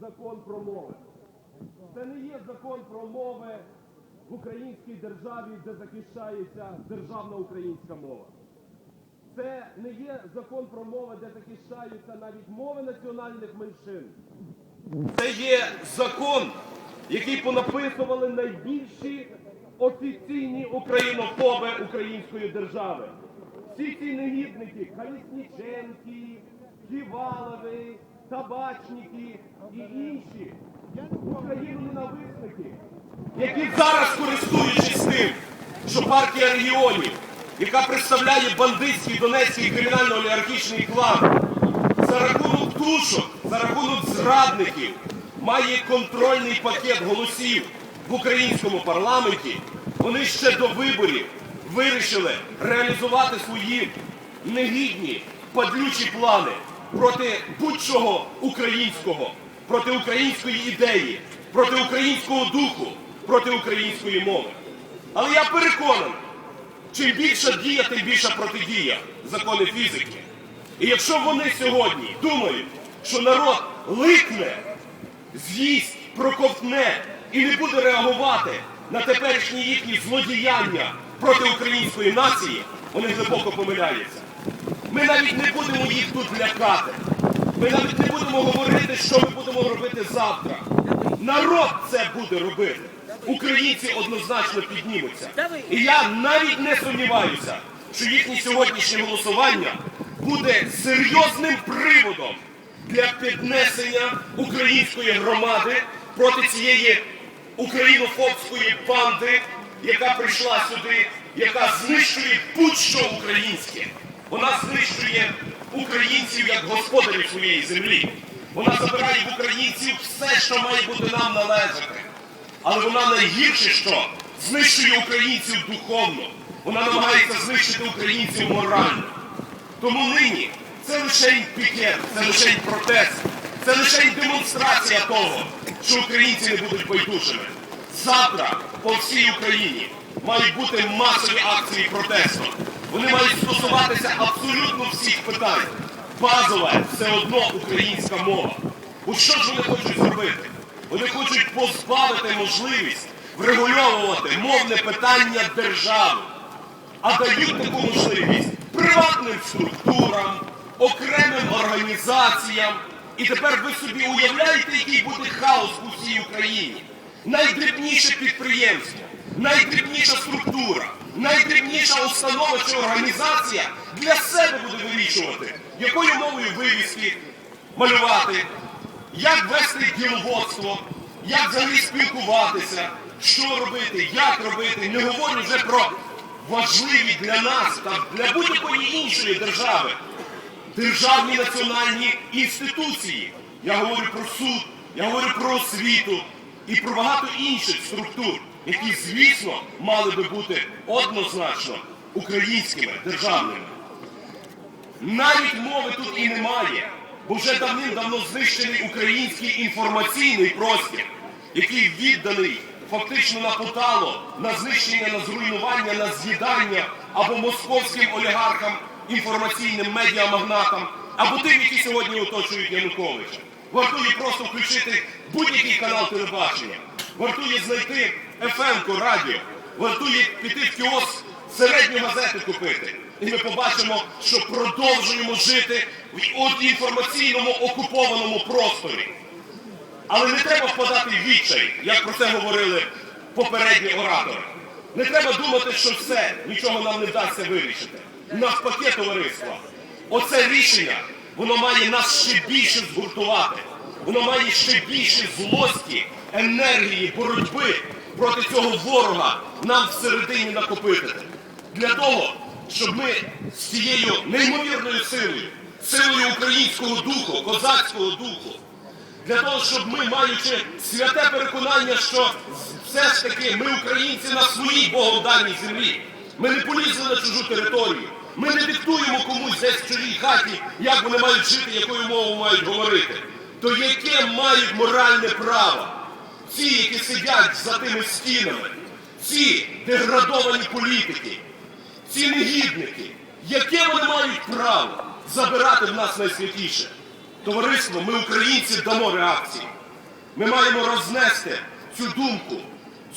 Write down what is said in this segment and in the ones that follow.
закон про мови. Це не є закон про мови в українській державі, де захищається державна українська мова. Це не є закон про мови, де захищаються навіть мови національних меншин. Це є закон, який понаписували найбільші офіційні українофоби української держави. Всі ці негідники Колісніченки, Ківалови, Табачники і інші україноненависники, які зараз користуючись тим, що партія регіонів, яка представляє бандитський донецький кримінально-олігархічний клан, за рахунок тушок, за рахунок зрадників має контрольний пакет голосів в українському парламенті, вони ще до виборів вирішили реалізувати свої негідні падлючі плани проти будь-чого українського, проти української ідеї, проти українського духу, проти української мови. Але я переконаний, чим більша дія, тим більша протидія закони фізики. І якщо вони сьогодні думають, що народ ликне, з'їсть, проковтне і не буде реагувати на теперішні їхні злодіяння проти української нації, вони глибоко помиляються. Ми навіть не будемо їх тут лякати. Ми навіть не будемо говорити, що ми будемо робити завтра. Народ це буде робити. Українці однозначно піднімуться. І я навіть не сумніваюся, що їхнє сьогоднішнє голосування буде серйозним приводом для піднесення української громади проти цієї українофобської банди, яка прийшла сюди, яка знищує будь-що українське. Вона знищує українців як господарів своєї землі. Вона забирає в українців все, що має бути нам належати. Але вона найгірше, що знищує українців духовно. Вона намагається знищити українців морально. Тому нині це лише пікет, це лише протест, це лише демонстрація того, що українці не будуть байдужими. Завтра по всій Україні мають бути масові акції протесту. Вони мають стосуватися абсолютно всіх питань. Базове все одно українська мова. От що ж вони хочуть зробити? Вони хочуть позбавити можливість врегульовувати мовне питання держави а дають таку можливість приватним структурам, окремим організаціям. І тепер ви собі уявляєте, який буде хаос у всій Україні. Найдрібніше підприємство, найдрібніша структура, найдрібніша установа чи організація для себе буде вирішувати, якою мовою вивіски малювати, як вести діловодство, як взагалі спілкуватися, що робити, як робити. Не говорю вже про важливі для нас та для будь-якої іншої держави державні національні інституції. Я говорю про суд, я говорю про освіту і про багато інших структур, які, звісно, мали би бути однозначно українськими державними. Навіть мови тут і немає, бо вже давним-давно знищений український інформаційний простір, який відданий фактично на потало, на знищення, на зруйнування, на з'їдання або московським олігархам, інформаційним медіамагнатам, або тим, які сьогодні оточують Януковича. Вартує просто включити будь-який канал телебачення, вартує знайти ФМ-ку, радіо, вартує піти в кіоск середню газету купити. І ми побачимо, що продовжуємо жити в інформаційному окупованому просторі. Але не треба впадати в відчай, як про це говорили попередні оратори. Не треба думати, що все, нічого нам не вдасться вирішити. Навпаки, товариства, оце рішення, воно має нас ще більше згуртувати. Воно має ще більше злості, енергії, боротьби проти цього ворога нам всередині накопити. Для того, щоб ми з цією неймовірною силою, силою українського духу, козацького духу, для того, щоб ми, маючи святе переконання, що все ж таки ми українці на своїй Богом даній землі, ми не полізли на чужу територію, ми не диктуємо комусь десь в чужій хаті, як вони мають жити, якою мовою мають говорити. То яке мають моральне право ці, які сидять за тими стінами, ці деградовані політики, ці негідники, яке вони мають право забирати в нас найсвятіше? Товариство, ми українці дамо реакції. Ми маємо рознести цю думку,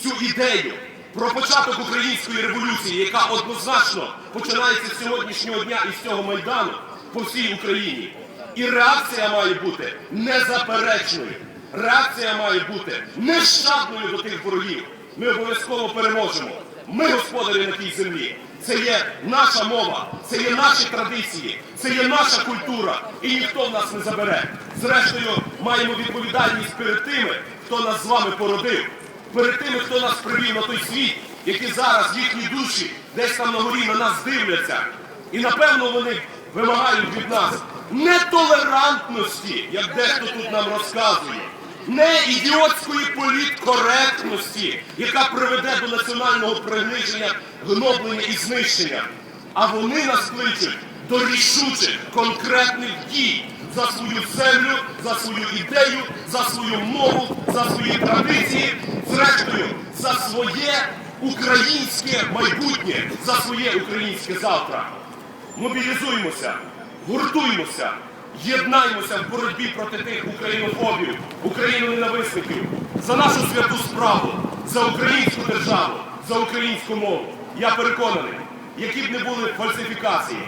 цю ідею про початок української революції, яка однозначно починається з сьогоднішнього дня і з цього майдану по всій Україні. І реакція має бути незаперечною. Реакція має бути нещадною до тих ворогів. Ми обов'язково переможемо. Ми господарі на тій землі. Це є наша мова, це є наші традиції, це є наша культура, і ніхто в нас не забере. Зрештою, маємо відповідальність перед тими, хто нас з вами породив, перед тими, хто нас привів на той світ, які зараз їхні душі десь там на горі на нас дивляться. І напевно вони вимагають від нас нетолерантності, як дехто тут нам розказує, не ідіотської політкоректності, яка приведе до національного приниження, гноблення і знищення. А вони нас кличуть до рішучих конкретних дій за свою землю, за свою ідею, за свою мову, за свої традиції, зрештою, за своє українське майбутнє, за своє українське завтра. Мобілізуємося, гуртуймося, єднаймося в боротьбі проти тих українофобів, україноненависників, за нашу святу справу, за українську державу, за українську мову. Я переконаний, які б не були фальсифікації,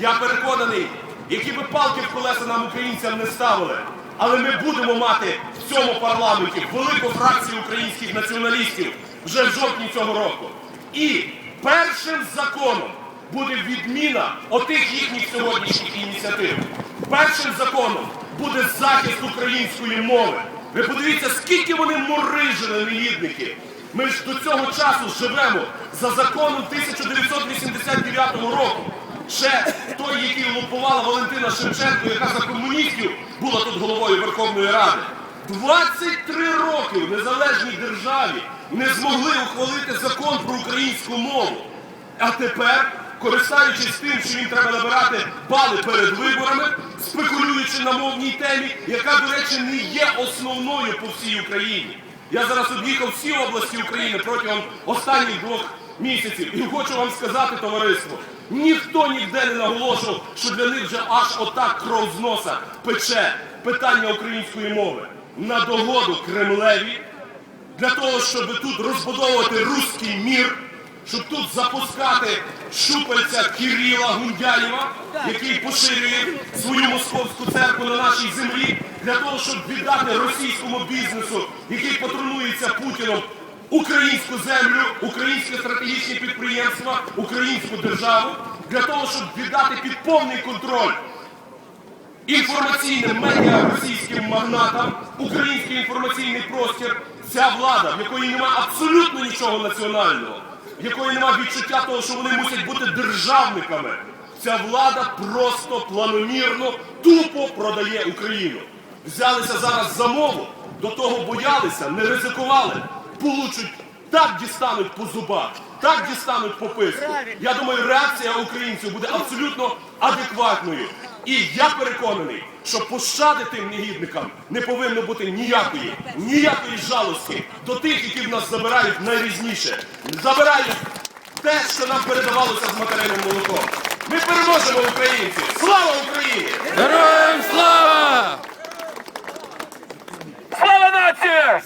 я переконаний, які б палки в колеса нам українцям не ставили. Але ми будемо мати в цьому парламенті велику фракцію українських націоналістів вже в жовтні цього року. І першим законом буде відміна отих їхніх сьогоднішніх ініціатив. Першим законом буде захист української мови. Ви подивіться, скільки вони морижили негідники. Ми ж до цього часу живемо за законом 1989 року. Ще той, який лупувала Валентина Шевченко, яка за комуністів була тут головою Верховної Ради. 23 роки в незалежній державі не змогли ухвалити закон про українську мову. А тепер, користуючись тим, що їм треба набирати бали перед виборами, спекулюючи на мовній темі, яка, до речі, не є основною по всій Україні. Я зараз об'їхав всі області України протягом останніх двох місяців. І хочу вам сказати, товариство, ніхто ніде не наголошував, що для них вже аж отак кров з носа пече питання української мови. На догоду Кремлеві для того, щоб тут розбудовувати руський мір, щоб тут запускати щупальця Кирила Гундяєва, який поширює свою московську церкву на нашій землі, для того, щоб віддати російському бізнесу, який патронується Путіном, українську землю, українське стратегічне підприємства, українську державу, для того, щоб віддати під повний контроль інформаційним медіа російським магнатам, український інформаційний простір, ця влада, в якої немає абсолютно нічого національного, в якої немає відчуття того, що вони мусять бути державниками. Ця влада просто планомірно, тупо продає Україну. Взялися зараз за мову, до того боялися, не ризикували, получать так дістануть по зубах, так дістануть по писку. Я думаю, реакція українців буде абсолютно адекватною. І я переконаний, що пощади тим негідникам не повинно бути ніякої, ніякої жалості до тих, які в нас забирають найрізніше. Забирають те, що нам передавалося з материнним молоком. Ми переможемо українці! Слава Україні! Героям слава! Слава нації!